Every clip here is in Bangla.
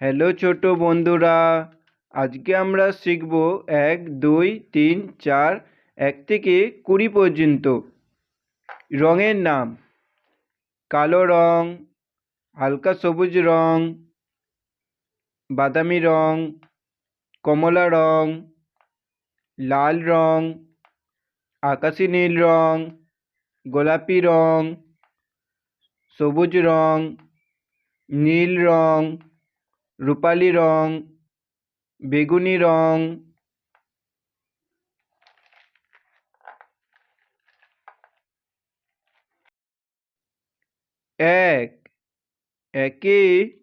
হ্যালো ছোট বন্ধুরা, আজকে আমরা শিখব এক, দুই, তিন, চার, এক থেকে কুড়ি পর্যন্ত। রঙের নাম, কালো রং, হালকা সবুজ রং, বাদামি রং, কমলা রং, লাল রং, আকাশি নীল রং, গোলাপি রং, সবুজ রং, নীল রং রূপালি রং, বেগুনি রং, এক, একে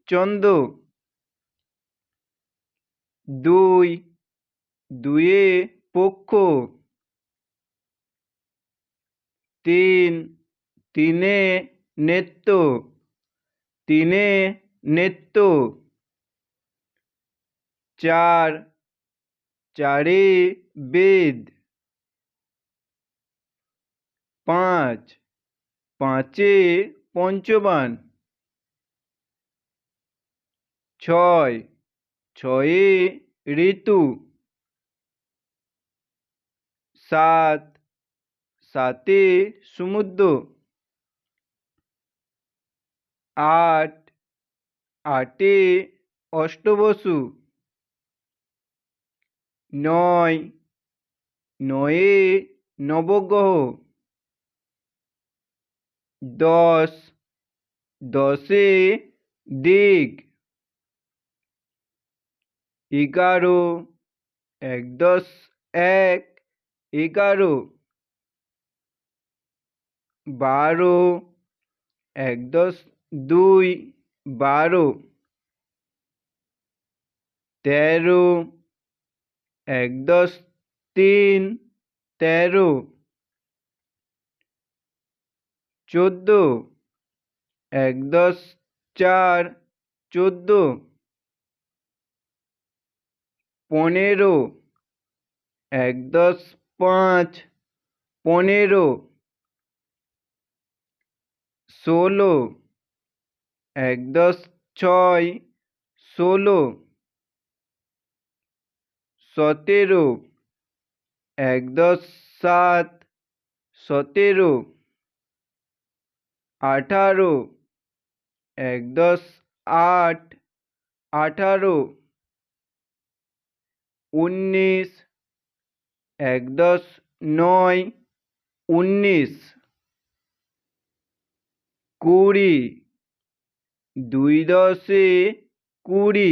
চন্দ, দুই, দুয়ে পক্ষ, তিন, তিনে নেত্য তিনে নেত্য চার, চারে বেদ। পাঁচ, পাঁচে পঞ্চবান। ছয়, ছয়ে ঋতু। সাত, সাতে সমুদ্র। আট, আটে অষ্টবসু। নয়, নয়ে নবগ্রহ। দশ, দশে দিক এগারো, এক, দশ, এক, এগারো। বারো, এক, দশ, দুই, বারো। তেরো এক, দশ, তিন, তেরো, চোদ্দ, এক, দশ, চার, চোদ্দ, পনেরো, এক, দশ, পাঁচ, পনেরো, ষোলো, এক, দশ, ছয়, ষোলো সতেরো। এক দশ সাত। সতেরো। আঠারো। এক দশ আট। আঠারো। উনিশ। এক দশ নয়। উনিশ। কুড়ি। দুই দশে কুড়ি।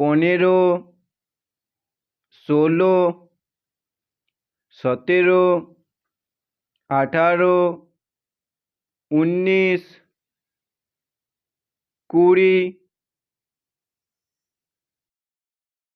পনেরো ষোলো সতেরো আঠারো উনিশ কুড়ি